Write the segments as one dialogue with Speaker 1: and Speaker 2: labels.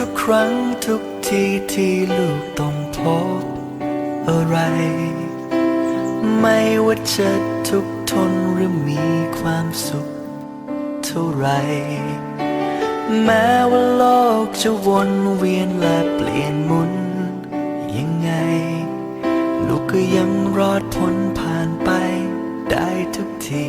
Speaker 1: ทุกครั้งทุกทีที่ลูกต้องพบอะไร ไม่ว่าจะทุกทนหรือมีความสุขเท่าไร แม้ว่าโลกจะวนเวียนและเปลี่ยนหมุนยังไง ลูกก็ยังรอดพ้นผ่านไปได้ทุกที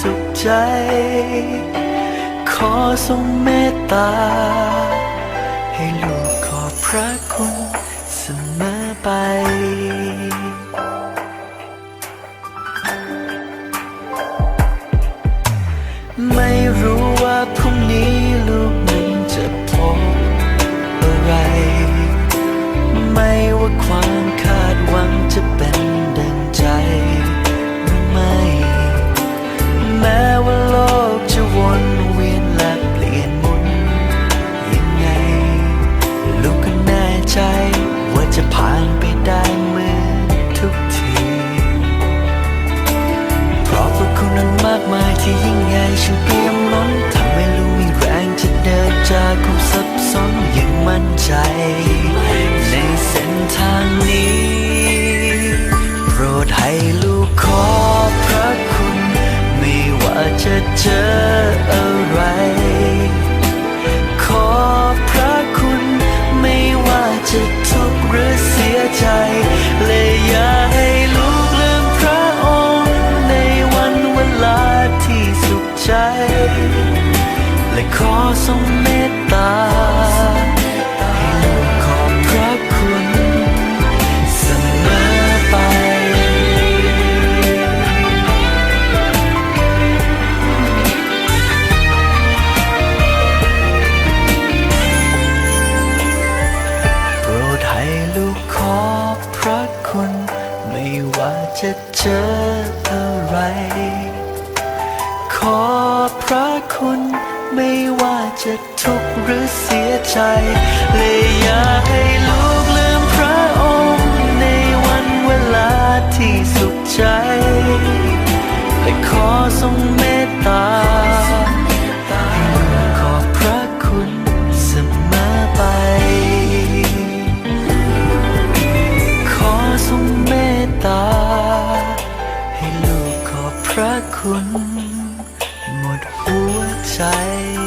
Speaker 1: สุขใจ ขอทรงเมตตา ให้ลูกขอบพระคุณเสมอไป ยิ่งใหญ่ฉันเตรียมล้นทำให้ลูกมีแรงจะเดินจากความสับสนอย่างมั่นใจ ในเส้นทางนี้ โปรดให้ลูกขอ ทรงเมตตา ให้ลูกขอบพระคุณเสมอไปโปรดให้ลูกขอบพระคุณ ไม่ว่าจะเจออะไร ขอพระคุณ ไม่ว่าจะทุกข์หรือเสียใจและอย่าให้ลูกลืมพระองค์ในวันเวลาที่สุขใจ และขอทรงเมตตาให้ลูกขอบพระคุณเสมอไป ขอทรงเมตตา ให้ลูกขอบพระคุณ ใ